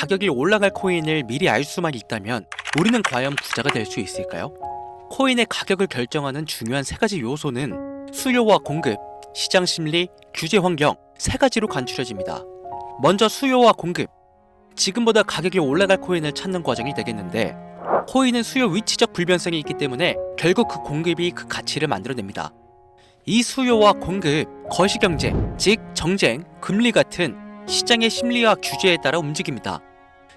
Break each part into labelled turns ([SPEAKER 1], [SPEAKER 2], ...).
[SPEAKER 1] 가격이 올라갈 코인을 미리 알 수만 있다면 우리는 과연 부자가 될 수 있을까요? 코인의 가격을 결정하는 중요한 세 가지 요소는 수요와 공급, 시장 심리, 규제 환경 세 가지로 간추려집니다. 먼저 수요와 공급. 지금보다 가격이 올라갈 코인을 찾는 과정이 되겠는데 코인은 수요 위치적 불변성이 있기 때문에 결국 그 공급이 그 가치를 만들어냅니다. 이 수요와 공급, 거시경제, 즉 정쟁, 금리 같은 시장의 심리와 규제에 따라 움직입니다.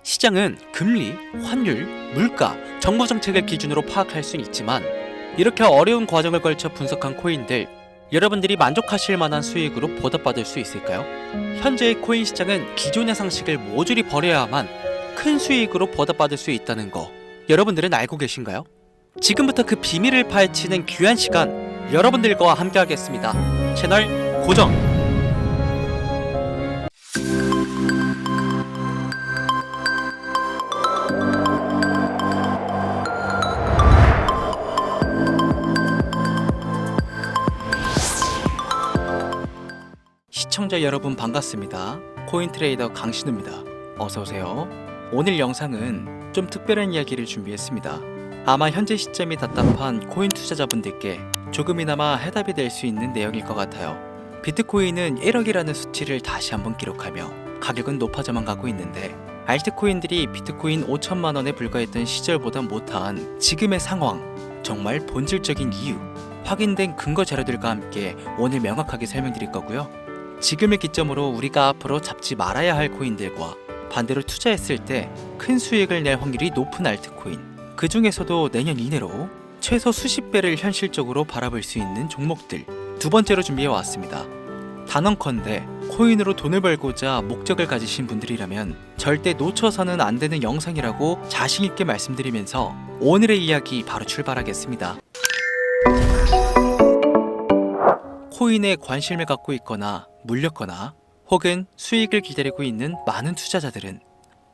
[SPEAKER 1] 시장은 금리, 환율, 물가, 정부 정책을 기준으로 파악할 수는 있지만 이렇게 어려운 과정을 걸쳐 분석한 코인들 여러분들이 만족하실 만한 수익으로 보답받을 수 있을까요? 현재의 코인 시장은 기존의 상식을 모조리 버려야만 큰 수익으로 보답받을 수 있다는 거 여러분들은 알고 계신가요? 지금부터 그 비밀을 파헤치는 귀한 시간 여러분들과 함께 하겠습니다. 채널 고정! 시청자 여러분 반갑습니다. 코인 트레이더 강신우입니다. 어서 오세요. 오늘 영상은 좀 특별한 이야기를 준비했습니다. 아마 현재 시점이 답답한 코인 투자자분들께 조금이나마 해답이 될 수 있는 내용일 것 같아요. 비트코인은 1억이라는 수치를 다시 한번 기록하며 가격은 높아져만 가고 있는데 알트코인들이 비트코인 5천만 원에 불과했던 시절보다 못한 지금의 상황 정말 본질적인 이유 확인된 근거 자료들과 함께 오늘 명확하게 설명드릴 거고요. 지금을 기점으로 우리가 앞으로 잡지 말아야 할 코인들과 반대로 투자했을 때 큰 수익을 낼 확률이 높은 알트코인 그 중에서도 내년 이내로 최소 수십 배를 현실적으로 바라볼 수 있는 종목들 두 번째로 준비해 왔습니다. 단언컨대 코인으로 돈을 벌고자 목적을 가지신 분들이라면 절대 놓쳐서는 안 되는 영상이라고 자신 있게 말씀드리면서 오늘의 이야기 바로 출발하겠습니다. 코인에 관심을 갖고 있거나 물렸거나 혹은 수익을 기다리고 있는 많은 투자자들은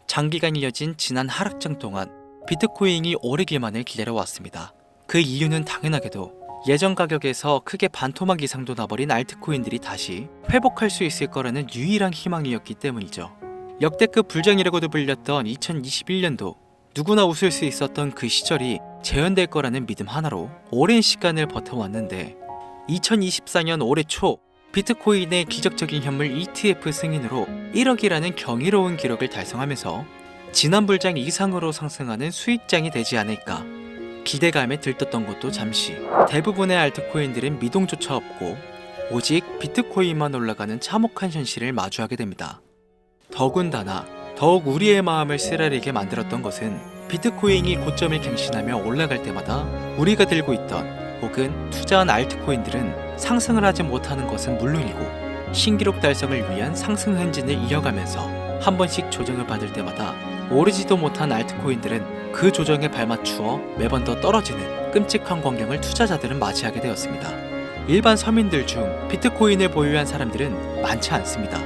[SPEAKER 1] 장기간 이어진 지난 하락장 동안 비트코인이 오르기만을 기다려왔습니다. 그 이유는 당연하게도 예전 가격에서 크게 반토막 이상도 나버린 알트코인들이 다시 회복할 수 있을 거라는 유일한 희망이었기 때문이죠. 역대급 불장이라고도 불렸던 2021년도 누구나 웃을 수 있었던 그 시절이 재현될 거라는 믿음 하나로 오랜 시간을 버텨왔는데 2024년 올해 초 비트코인의 기적적인 현물 ETF 승인으로 1억이라는 경이로운 기록을 달성하면서 지난 불장 이상으로 상승하는 수익장이 되지 않을까 기대감에 들떴던 것도 잠시 대부분의 알트코인들은 미동조차 없고 오직 비트코인만 올라가는 참혹한 현실을 마주하게 됩니다. 더군다나 더욱 우리의 마음을 쓰라리게 만들었던 것은 비트코인이 고점을 갱신하며 올라갈 때마다 우리가 들고 있던 혹은 투자한 알트코인들은 상승을 하지 못하는 것은 물론이고 신기록 달성을 위한 상승 행진을 이어가면서 한 번씩 조정을 받을 때마다 오르지도 못한 알트코인들은 그 조정에 발맞추어 매번 더 떨어지는 끔찍한 광경을 투자자들은 맞이하게 되었습니다. 일반 서민들 중 비트코인을 보유한 사람들은 많지 않습니다.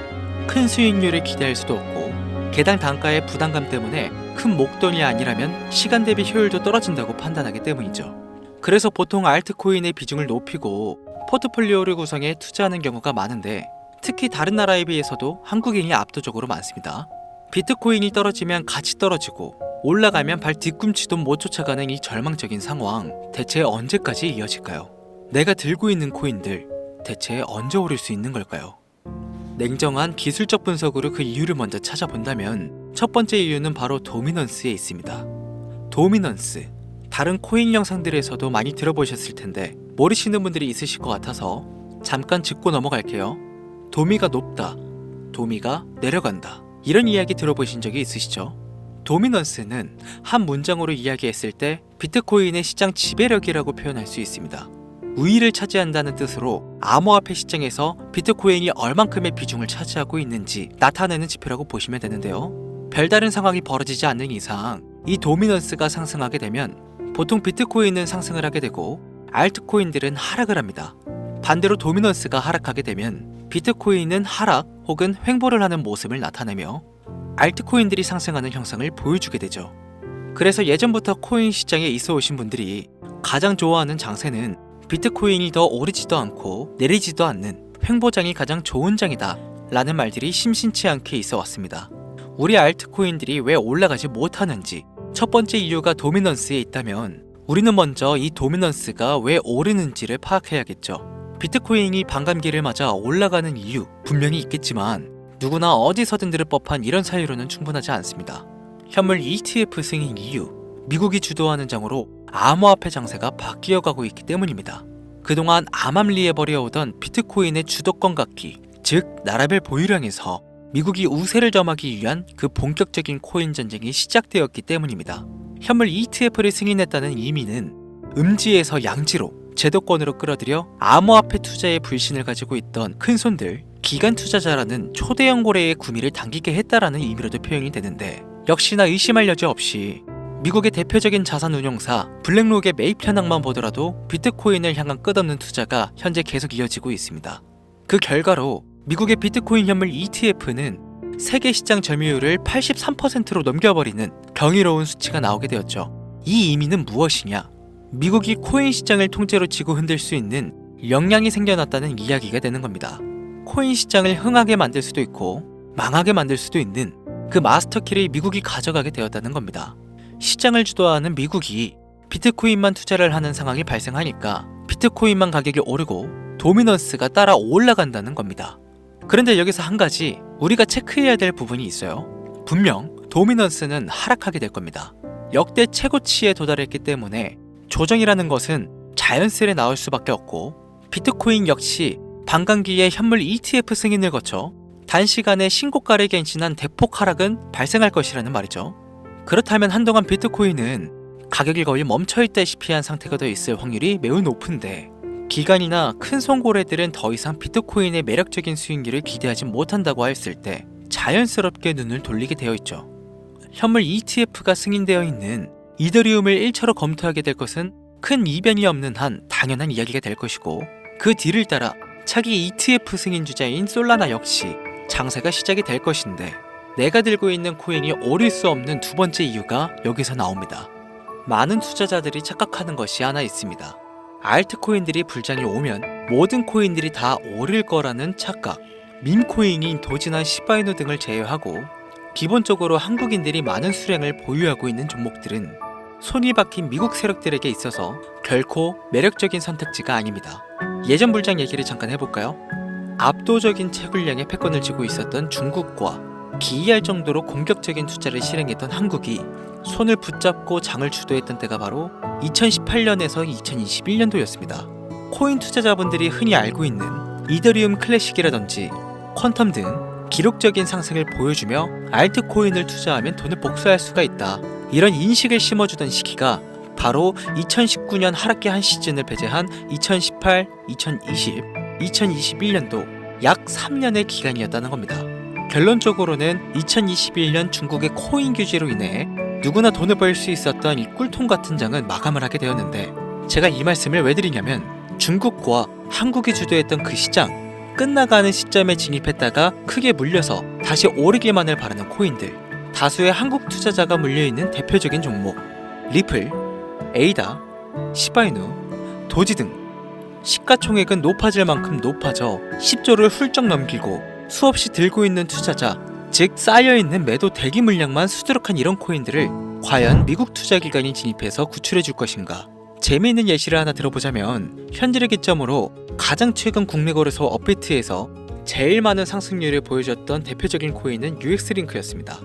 [SPEAKER 1] 큰 수익률을 기대할 수도 없고 개당 단가의 부담감 때문에 큰 목돈이 아니라면 시간 대비 효율도 떨어진다고 판단하기 때문이죠. 그래서 보통 알트코인의 비중을 높이고 포트폴리오를 구성해 투자하는 경우가 많은데 특히 다른 나라에 비해서도 한국인이 압도적으로 많습니다. 비트코인이 떨어지면 같이 떨어지고 올라가면 발 뒤꿈치도 못 쫓아가는 이 절망적인 상황 대체 언제까지 이어질까요? 내가 들고 있는 코인들 대체 언제 오를 수 있는 걸까요? 냉정한 기술적 분석으로 그 이유를 먼저 찾아본다면 첫 번째 이유는 바로 도미넌스에 있습니다. 도미넌스 다른 코인 영상들에서도 많이 들어보셨을 텐데 모르시는 분들이 있으실 것 같아서 잠깐 짚고 넘어갈게요. 도미가 높다. 도미가 내려간다. 이런 이야기 들어보신 적이 있으시죠? 도미넌스는 한 문장으로 이야기했을 때 비트코인의 시장 지배력이라고 표현할 수 있습니다. 우위를 차지한다는 뜻으로 암호화폐 시장에서 비트코인이 얼만큼의 비중을 차지하고 있는지 나타내는 지표라고 보시면 되는데요. 별다른 상황이 벌어지지 않는 이상 이 도미넌스가 상승하게 되면 보통 비트코인은 상승을 하게 되고 알트코인들은 하락을 합니다. 반대로 도미넌스가 하락하게 되면 비트코인은 하락 혹은 횡보를 하는 모습을 나타내며 알트코인들이 상승하는 형상을 보여주게 되죠. 그래서 예전부터 코인 시장에 있어 오신 분들이 가장 좋아하는 장세는 비트코인이 더 오르지도 않고 내리지도 않는 횡보장이 가장 좋은 장이다 라는 말들이 심심치 않게 있어 왔습니다. 우리 알트코인들이 왜 올라가지 못하는지 첫 번째 이유가 도미넌스에 있다면 우리는 먼저 이 도미넌스가 왜 오르는지를 파악해야겠죠. 비트코인이 반감기를 맞아 올라가는 이유 분명히 있겠지만 누구나 어디서든 들을 법한 이런 사유로는 충분하지 않습니다. 현물 ETF 승인 이유 미국이 주도하는 장으로 암호화폐 장세가 바뀌어 가고 있기 때문입니다. 그동안 암암리에 버려오던 비트코인의 주도권 갖기, 즉 나라별 보유량에서 미국이 우세를 점하기 위한 그 본격적인 코인 전쟁이 시작되었기 때문입니다. 현물 ETF를 승인했다는 의미는 음지에서 양지로 제도권으로 끌어들여 암호화폐 투자에 불신을 가지고 있던 큰손들, 기관 투자자라는 초대형 고래의 구미를 당기게 했다라는 의미로도 표현이 되는데 역시나 의심할 여지 없이 미국의 대표적인 자산 운용사 블랙록의 매입 현황만 보더라도 비트코인을 향한 끝없는 투자가 현재 계속 이어지고 있습니다. 그 결과로 미국의 비트코인 현물 ETF는 세계 시장 점유율을 83%로 넘겨버리는 경이로운 수치가 나오게 되었죠. 이 의미는 무엇이냐? 미국이 코인 시장을 통째로 쥐고 흔들 수 있는 역량이 생겨났다는 이야기가 되는 겁니다. 코인 시장을 흥하게 만들 수도 있고 망하게 만들 수도 있는 그 마스터키를 미국이 가져가게 되었다는 겁니다. 시장을 주도하는 미국이 비트코인만 투자를 하는 상황이 발생하니까 비트코인만 가격이 오르고 도미넌스가 따라 올라간다는 겁니다. 그런데 여기서 한 가지 우리가 체크해야 될 부분이 있어요. 분명 도미넌스는 하락하게 될 겁니다. 역대 최고치에 도달했기 때문에 조정이라는 것은 자연스레 나올 수밖에 없고 비트코인 역시 반감기에 현물 ETF 승인을 거쳐 단시간에 신고가를 갱신한 대폭 하락은 발생할 것이라는 말이죠. 그렇다면 한동안 비트코인은 가격이 거의 멈춰 있다시피 한 상태가 더 있을 확률이 매우 높은데 기관이나 큰 손고래들은 더 이상 비트코인의 매력적인 수익률을 기대하지 못한다고 했을 때 자연스럽게 눈을 돌리게 되어 있죠. 현물 ETF가 승인되어 있는 이더리움을 1차로 검토하게 될 것은 큰 이변이 없는 한 당연한 이야기가 될 것이고 그 뒤를 따라 차기 ETF 승인 주자인 솔라나 역시 장세가 시작이 될 것인데 내가 들고 있는 코인이 오를 수 없는 두 번째 이유가 여기서 나옵니다. 많은 투자자들이 착각하는 것이 하나 있습니다. 알트코인들이 불장이 오면 모든 코인들이 다 오를 거라는 착각. 밈코인인 도지나 시바이노 등을 제외하고 기본적으로 한국인들이 많은 수량을 보유하고 있는 종목들은 손이 박힌 미국 세력들에게 있어서 결코 매력적인 선택지가 아닙니다. 예전 불장 얘기를 잠깐 해볼까요? 압도적인 채굴량의 패권을 쥐고 있었던 중국과 기이할 정도로 공격적인 투자를 실행했던 한국이 손을 붙잡고 장을 주도했던 때가 바로 2018년에서 2021년도였습니다. 코인 투자자분들이 흔히 알고 있는 이더리움 클래식이라든지 퀀텀 등 기록적인 상승을 보여주며 알트코인을 투자하면 돈을 복수할 수가 있다. 이런 인식을 심어주던 시기가 바로 2019년 하락기 한 시즌을 배제한 2018, 2020, 2021년도 약 3년의 기간이었다는 겁니다. 결론적으로는 2021년 중국의 코인 규제로 인해 누구나 돈을 벌 수 있었던 이 꿀통 같은 장은 마감을 하게 되었는데 제가 이 말씀을 왜 드리냐면 중국과 한국이 주도했던 그 시장 끝나가는 시점에 진입했다가 크게 물려서 다시 오르기만을 바라는 코인들 다수의 한국 투자자가 물려있는 대표적인 종목 리플, 에이다, 시바이누, 도지 등 시가총액은 높아질 만큼 높아져 10조를 훌쩍 넘기고 수없이 들고 있는 투자자 즉 쌓여있는 매도 대기 물량만 수두룩한 이런 코인들을 과연 미국 투자기관이 진입해서 구출해 줄 것인가 재미있는 예시를 하나 들어보자면 현재의 기점으로 가장 최근 국내 거래소 업비트에서 제일 많은 상승률을 보여줬던 대표적인 코인은 UX링크였습니다.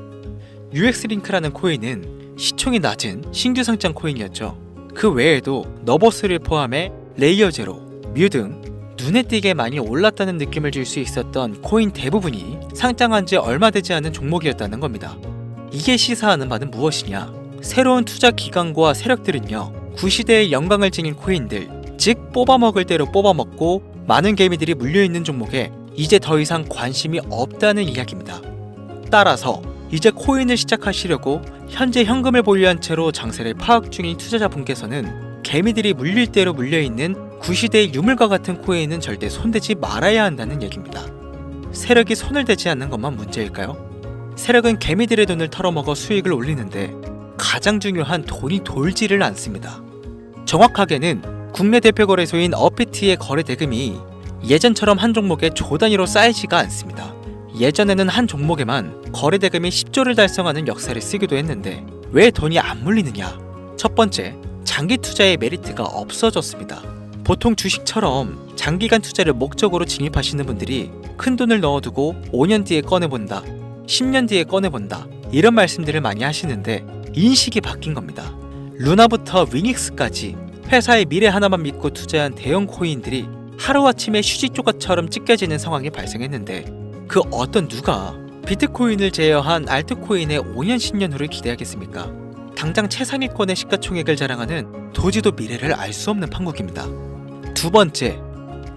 [SPEAKER 1] UX링크라는 코인은 시총이 낮은 신규 상장 코인이었죠. 그 외에도 너버스를 포함해 레이어 제로, 뮤 등 눈에 띄게 많이 올랐다는 느낌을 줄 수 있었던 코인 대부분이 상장한 지 얼마 되지 않은 종목이었다는 겁니다. 이게 시사하는 바는 무엇이냐? 새로운 투자 기관과 세력들은요, 구시대의 영광을 지닌 코인들, 즉 뽑아먹을 대로 뽑아먹고 많은 개미들이 물려있는 종목에 이제 더 이상 관심이 없다는 이야기입니다. 따라서 이제 코인을 시작하시려고 현재 현금을 보유한 채로 장세를 파악 중인 투자자분께서는 개미들이 물릴 대로 물려있는 구시대의 유물과 같은 코인은 절대 손대지 말아야 한다는 얘기입니다. 세력이 손을 대지 않는 것만 문제일까요? 세력은 개미들의 돈을 털어먹어 수익을 올리는데 가장 중요한 돈이 돌지를 않습니다. 정확하게는 국내 대표 거래소인 어피티의 거래 대금이 예전처럼 한 종목에 조 단위로 쌓이지가 않습니다. 예전에는 한 종목에만 거래 대금이 10조를 달성하는 역사를 쓰기도 했는데 왜 돈이 안 물리느냐? 첫 번째, 장기 투자의 메리트가 없어졌습니다. 보통 주식처럼 장기간 투자를 목적으로 진입하시는 분들이 큰 돈을 넣어두고 5년 뒤에 꺼내본다, 10년 뒤에 꺼내본다 이런 말씀들을 많이 하시는데 인식이 바뀐 겁니다. 루나부터 위닉스까지 회사의 미래 하나만 믿고 투자한 대형 코인들이 하루아침에 휴지 조각처럼 찢겨지는 상황이 발생했는데 그 어떤 누가 비트코인을 제어한 알트코인의 5년 10년 후를 기대하겠습니까? 당장 최상위권의 시가총액을 자랑하는 도지도 미래를 알 수 없는 판국입니다. 두 번째,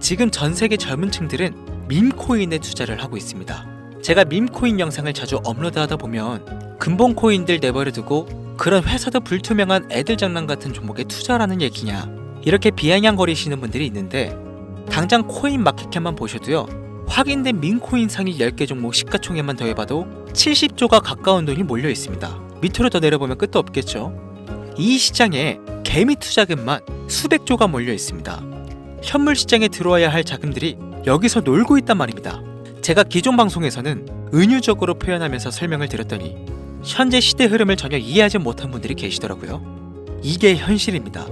[SPEAKER 1] 지금 전 세계 젊은 층들은 밈코인에 투자를 하고 있습니다. 제가 밈코인 영상을 자주 업로드하다 보면 근본 코인들 내버려두고 그런 회사도 불투명한 애들 장난 같은 종목에 투자라는 얘기냐 이렇게 비아냥거리시는 분들이 있는데 당장 코인 마켓캡만 보셔도요 확인된 민코인 상위 10개 종목 시가총액만 더해봐도 70조가 가까운 돈이 몰려 있습니다. 밑으로 더 내려보면 끝도 없겠죠. 이 시장에 개미 투자금만 수백조가 몰려 있습니다. 현물 시장에 들어와야 할 자금들이 여기서 놀고 있단 말입니다. 제가 기존 방송에서는 은유적으로 표현하면서 설명을 드렸더니 현재 시대 흐름을 전혀 이해하지 못한 분들이 계시더라고요. 이게 현실입니다.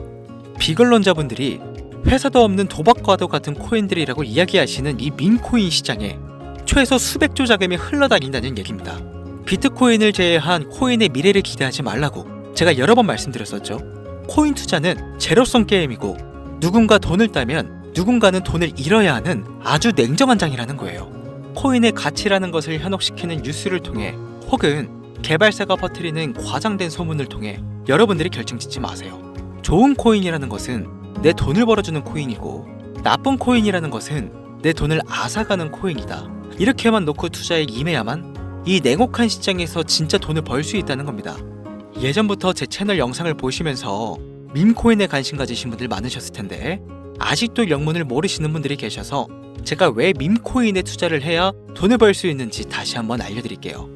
[SPEAKER 1] 비걸론자분들이 회사도 없는 도박과도 같은 코인들이라고 이야기하시는 이 민코인 시장에 최소 수백조 자금이 흘러다닌다는 얘기입니다. 비트코인을 제외한 코인의 미래를 기대하지 말라고 제가 여러 번 말씀드렸었죠. 코인 투자는 제로성 게임이고 누군가 돈을 따면 누군가는 돈을 잃어야 하는 아주 냉정한 장이라는 거예요. 코인의 가치라는 것을 현혹시키는 뉴스를 통해 혹은 개발사가 퍼뜨리는 과장된 소문을 통해 여러분들이 결정짓지 마세요. 좋은 코인이라는 것은 내 돈을 벌어주는 코인이고 나쁜 코인이라는 것은 내 돈을 앗아가는 코인이다. 이렇게만 놓고 투자에 임해야만 이 냉혹한 시장에서 진짜 돈을 벌 수 있다는 겁니다. 예전부터 제 채널 영상을 보시면서 밈코인에 관심 가지신 분들 많으셨을 텐데 아직도 영문을 모르시는 분들이 계셔서 제가 왜 밈코인에 투자를 해야 돈을 벌 수 있는지 다시 한번 알려드릴게요.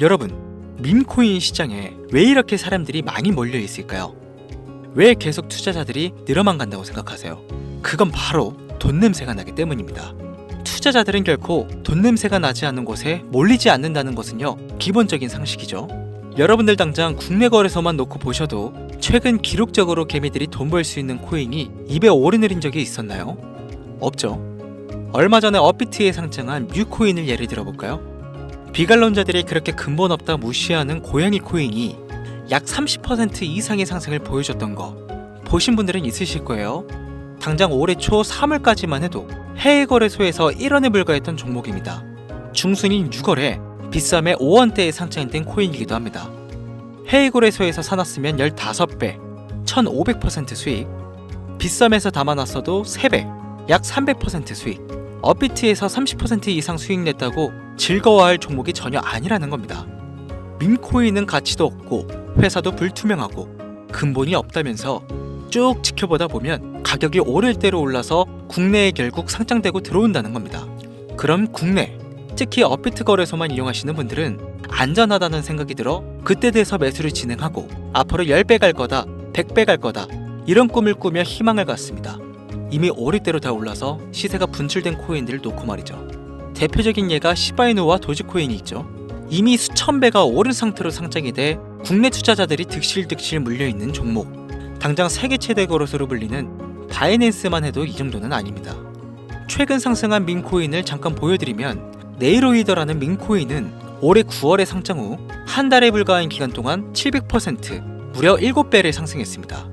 [SPEAKER 1] 여러분, 밈코인 시장에 왜 이렇게 사람들이 많이 몰려 있을까요? 왜 계속 투자자들이 늘어만 간다고 생각하세요? 그건 바로 돈 냄새가 나기 때문입니다. 투자자들은 결코 돈 냄새가 나지 않는 곳에 몰리지 않는다는 것은요, 기본적인 상식이죠. 여러분들 당장 국내 거래소만 놓고 보셔도 최근 기록적으로 개미들이 돈 벌 수 있는 코인이 입에 오르내린 적이 있었나요? 없죠. 얼마 전에 업비트에 상장한 뮤코인을 예를 들어볼까요? 비관론자들이 그렇게 근본 없다 무시하는 고양이 코인이 약 30% 이상의 상승을 보여줬던 거 보신 분들은 있으실 거예요. 당장 올해 초 3월까지만 해도 해외 거래소에서 1원에 불과했던 종목입니다. 중순인 6월에 비싸매 5원대에 상장된 코인이기도 합니다. 해외 거래소에서 사놨으면 15배, 1500% 수익, 비썸에서 담아놨어도 3배, 약 300% 수익, 업비트에서 30% 이상 수익 냈다고 즐거워할 종목이 전혀 아니라는 겁니다. 밈코인은 가치도 없고 회사도 불투명하고 근본이 없다면서 쭉 지켜보다 보면 가격이 오를 대로 올라서 국내에 결국 상장되고 들어온다는 겁니다. 그럼 국내, 특히 업비트 거래소만 이용하시는 분들은 안전하다는 생각이 들어 그때 돼서 매수를 진행하고 앞으로 10배 갈 거다, 100배 갈 거다 이런 꿈을 꾸며 희망을 갖습니다. 이미 오를 대로 다 올라서 시세가 분출된 코인들을 놓고 말이죠. 대표적인 예가 시바이누와 도지코인이 있죠. 이미 수천 배가 오른 상태로 상장이 돼 국내 투자자들이 득실득실 물려있는 종목. 당장 세계 최대 거래소로 불리는 바이낸스만 해도 이 정도는 아닙니다. 최근 상승한 민코인을 잠깐 보여드리면 네이로이더라는 민코인은 올해 9월에 상장 후 한 달에 불과한 기간 동안 700% 무려 7배를 상승했습니다.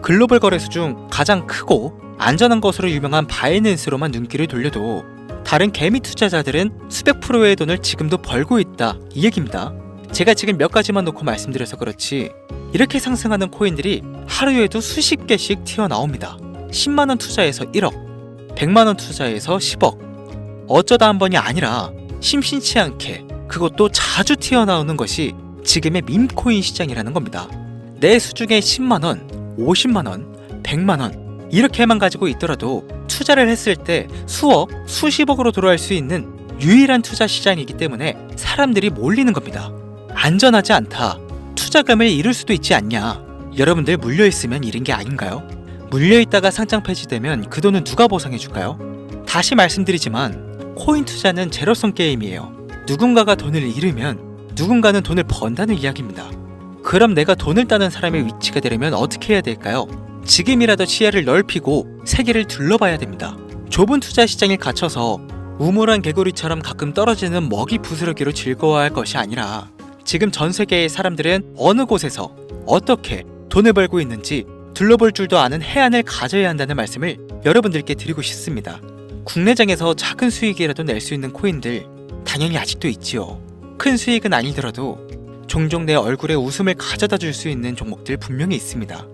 [SPEAKER 1] 글로벌 거래소 중 가장 크고 안전한 것으로 유명한 바이낸스로만 눈길을 돌려도 다른 개미 투자자들은 수백 프로의 돈을 지금도 벌고 있다 이 얘기입니다. 제가 지금 몇 가지만 놓고 말씀드려서 그렇지 이렇게 상승하는 코인들이 하루에도 수십 개씩 튀어나옵니다. 10만 원 투자해서 1억, 100만 원 투자해서 10억. 어쩌다 한 번이 아니라 심심치 않게 그것도 자주 튀어나오는 것이 지금의 밈코인 시장이라는 겁니다. 내 수중에 10만 원, 50만 원, 100만 원 이렇게만 가지고 있더라도 투자를 했을 때 수억, 수십억으로 돌아올 수 있는 유일한 투자 시장이기 때문에 사람들이 몰리는 겁니다. 안전하지 않다. 투자금을 잃을 수도 있지 않냐. 여러분들 물려 있으면 잃은 게 아닌가요? 물려 있다가 상장 폐지되면 그 돈은 누가 보상해 줄까요? 다시 말씀드리지만 코인 투자는 제로성 게임이에요. 누군가가 돈을 잃으면 누군가는 돈을 번다는 이야기입니다. 그럼 내가 돈을 따는 사람의 위치가 되려면 어떻게 해야 될까요? 지금이라도 시야를 넓히고 세계를 둘러봐야 됩니다. 좁은 투자 시장에 갇혀서 우물한 개구리처럼 가끔 떨어지는 먹이 부스러기로 즐거워할 것이 아니라 지금 전 세계의 사람들은 어느 곳에서 어떻게 돈을 벌고 있는지 둘러볼 줄도 아는 해안을 가져야 한다는 말씀을 여러분들께 드리고 싶습니다. 국내장에서 작은 수익이라도 낼 수 있는 코인들 당연히 아직도 있지요. 큰 수익은 아니더라도 종종 내 얼굴에 웃음을 가져다 줄 수 있는 종목들 분명히 있습니다.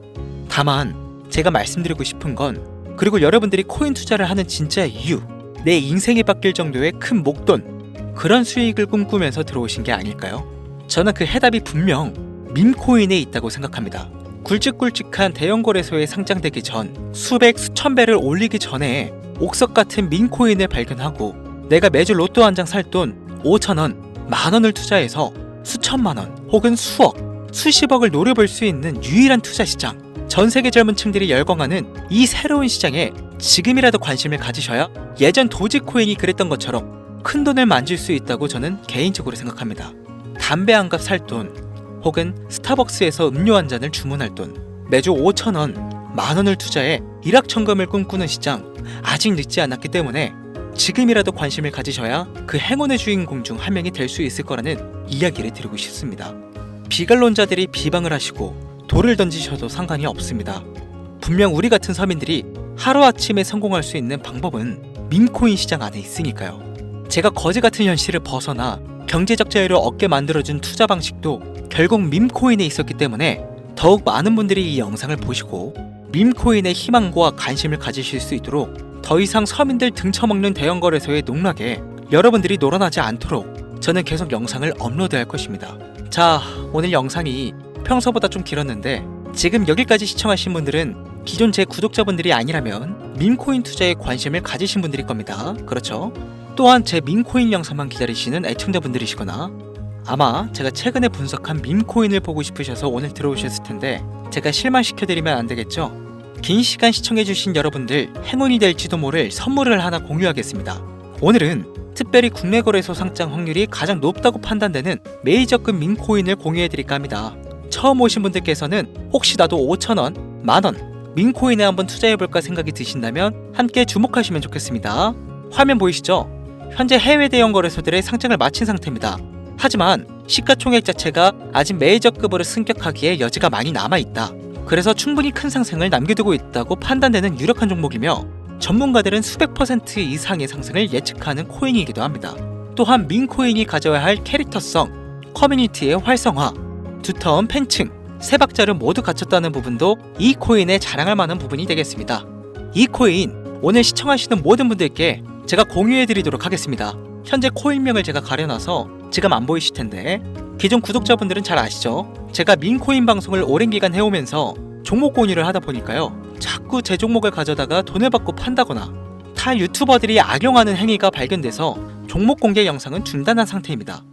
[SPEAKER 1] 다만 제가 말씀드리고 싶은 건 그리고 여러분들이 코인 투자를 하는 진짜 이유 내 인생이 바뀔 정도의 큰 목돈 그런 수익을 꿈꾸면서 들어오신 게 아닐까요? 저는 그 해답이 분명 밈코인에 있다고 생각합니다. 굵직굵직한 대형 거래소에 상장되기 전 수백 수천 배를 올리기 전에 옥석 같은 밈코인을 발견하고 내가 매주 로또 한 장 살 돈 5천 원, 만 원을 투자해서 수천만 원 혹은 수억, 수십억을 노려볼 수 있는 유일한 투자 시장. 전 세계 젊은 층들이 열광하는 이 새로운 시장에 지금이라도 관심을 가지셔야 예전 도지코인이 그랬던 것처럼 큰 돈을 만질 수 있다고 저는 개인적으로 생각합니다. 담배 한 갑 살 돈, 혹은 스타벅스에서 음료 한 잔을 주문할 돈, 매주 5천 원, 만 원을 투자해 일확천금을 꿈꾸는 시장 아직 늦지 않았기 때문에 지금이라도 관심을 가지셔야 그 행운의 주인공 중 한 명이 될 수 있을 거라는 이야기를 드리고 싶습니다. 비관론자들이 비방을 하시고 돌을 던지셔도 상관이 없습니다. 분명 우리 같은 서민들이 하루아침에 성공할 수 있는 방법은 밈코인 시장 안에 있으니까요. 제가 거지 같은 현실을 벗어나 경제적 자유를 얻게 만들어준 투자 방식도 결국 밈코인에 있었기 때문에 더욱 많은 분들이 이 영상을 보시고 밈코인의 희망과 관심을 가지실 수 있도록 더 이상 서민들 등쳐먹는 대형 거래소의 농락에 여러분들이 놀아나지 않도록 저는 계속 영상을 업로드할 것입니다. 자, 오늘 영상이 평소보다 좀 길었는데 지금 여기까지 시청하신 분들은 기존 제 구독자분들이 아니라면 밈코인 투자에 관심을 가지신 분들일 겁니다. 그렇죠? 또한 제 밈코인 영상만 기다리시는 애청자분들이시거나 아마 제가 최근에 분석한 밈코인을 보고 싶으셔서 오늘 들어오셨을 텐데 제가 실망시켜드리면 안 되겠죠? 긴 시간 시청해주신 여러분들 행운이 될지도 모를 선물을 하나 공유하겠습니다. 오늘은 특별히 국내 거래소 상장 확률이 가장 높다고 판단되는 메이저급 밈코인을 공유해드릴까 합니다. 처음 오신 분들께서는 혹시 나도 5천원, 만원, 밈코인에 한번 투자해볼까 생각이 드신다면 함께 주목하시면 좋겠습니다. 화면 보이시죠? 현재 해외 대형 거래소들의 상장을 마친 상태입니다. 하지만 시가총액 자체가 아직 메이저급으로 승격하기에 여지가 많이 남아있다. 그래서 충분히 큰 상승을 남겨두고 있다고 판단되는 유력한 종목이며 전문가들은 수백 퍼센트 이상의 상승을 예측하는 코인이기도 합니다. 또한 민코인이 가져야 할 캐릭터성, 커뮤니티의 활성화, 두터운 팬층, 세 박자를 모두 갖췄다는 부분도 이 코인에 자랑할 만한 부분이 되겠습니다. 이 코인 오늘 시청하시는 모든 분들께 제가 공유해 드리도록 하겠습니다. 현재 코인명을 제가 가려놔서 지금 안 보이실 텐데 기존 구독자분들은 잘 아시죠? 제가 민코인 방송을 오랜 기간 해오면서 종목 공유를 하다 보니까요. 자꾸 제 종목을 가져다가 돈을 받고 판다거나 타 유튜버들이 악용하는 행위가 발견돼서 종목 공개 영상은 중단한 상태입니다.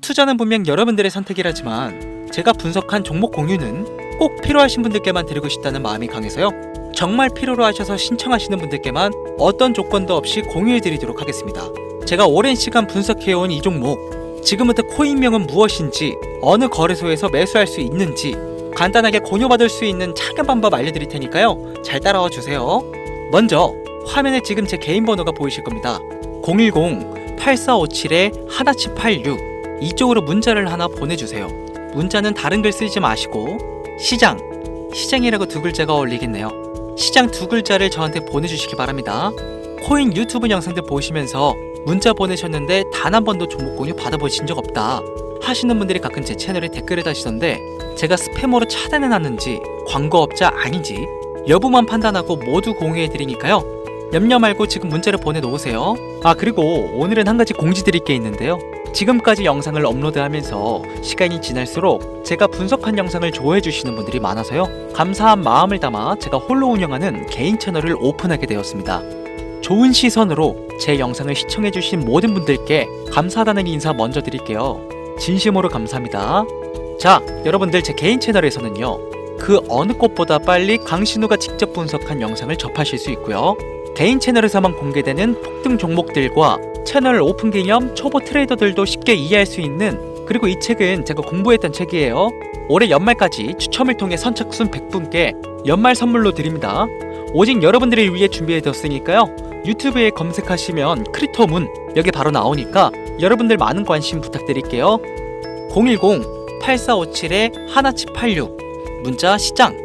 [SPEAKER 1] 투자는 분명 여러분들의 선택이라지만 제가 분석한 종목 공유는 꼭 필요하신 분들께만 드리고 싶다는 마음이 강해서요. 정말 필요로 하셔서 신청하시는 분들께만 어떤 조건도 없이 공유해 드리도록 하겠습니다. 제가 오랜 시간 분석해온 이 종목 지금부터 코인명은 무엇인지 어느 거래소에서 매수할 수 있는지 간단하게 공유받을 수 있는 작은 방법 알려드릴 테니까요. 잘 따라와 주세요. 먼저 화면에 지금 제 개인 번호가 보이실 겁니다. 010-8457-1786 이쪽으로 문자를 하나 보내주세요. 문자는 다른 글 쓰지 마시고 시장 시장이라고 두 글자가 어울리겠네요. 시장 두 글자를 저한테 보내주시기 바랍니다. 코인 유튜브 영상들 보시면서 문자 보내셨는데 단 한 번도 종목 공유 받아보신 적 없다 하시는 분들이 가끔 제 채널에 댓글을 다시던데 제가 스팸으로 차단해 놨는지 광고업자 아닌지 여부만 판단하고 모두 공유해 드리니까요. 염려 말고 지금 문자를 보내놓으세요. 아 그리고 오늘은 한 가지 공지 드릴 게 있는데요. 지금까지 영상을 업로드하면서 시간이 지날수록 제가 분석한 영상을 좋아해 주시는 분들이 많아서요. 감사한 마음을 담아 제가 홀로 운영하는 개인 채널을 오픈하게 되었습니다 좋은 시선으로 제 영상을 시청해주신 모든 분들께 감사하다는 인사 먼저 드릴게요. 진심으로 감사합니다. 자, 여러분들 제 개인 채널에서는요. 그 어느 곳보다 빨리 강신우가 직접 분석한 영상을 접하실 수 있고요. 개인 채널에서만 공개되는 폭등 종목들과 채널 오픈 기념 초보 트레이더들도 쉽게 이해할 수 있는 그리고 이 책은 제가 공부했던 책이에요. 올해 연말까지 추첨을 통해 선착순 100분께 연말 선물로 드립니다. 오직 여러분들을 위해 준비해뒀으니까요. 유튜브에 검색하시면 크리토문 여기 바로 나오니까 여러분들 많은 관심 부탁드릴게요. 010-8457-1786 문자 시장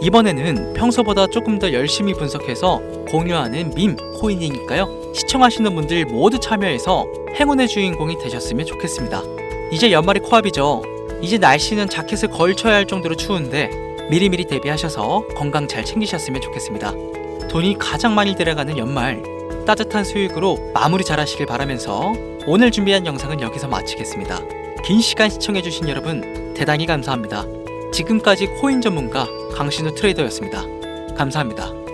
[SPEAKER 1] 이번에는 평소보다 조금 더 열심히 분석해서 공유하는 밈 코인이니까요. 시청하시는 분들 모두 참여해서 행운의 주인공이 되셨으면 좋겠습니다. 이제 연말이 코앞이죠. 이제 날씨는 자켓을 걸쳐야 할 정도로 추운데 미리미리 대비하셔서 건강 잘 챙기셨으면 좋겠습니다. 돈이 가장 많이 들어가는 연말 따뜻한 수익으로 마무리 잘 하시길 바라면서 오늘 준비한 영상은 여기서 마치겠습니다. 긴 시간 시청해주신 여러분 대단히 감사합니다. 지금까지 코인 전문가 강신우 트레이더였습니다. 감사합니다.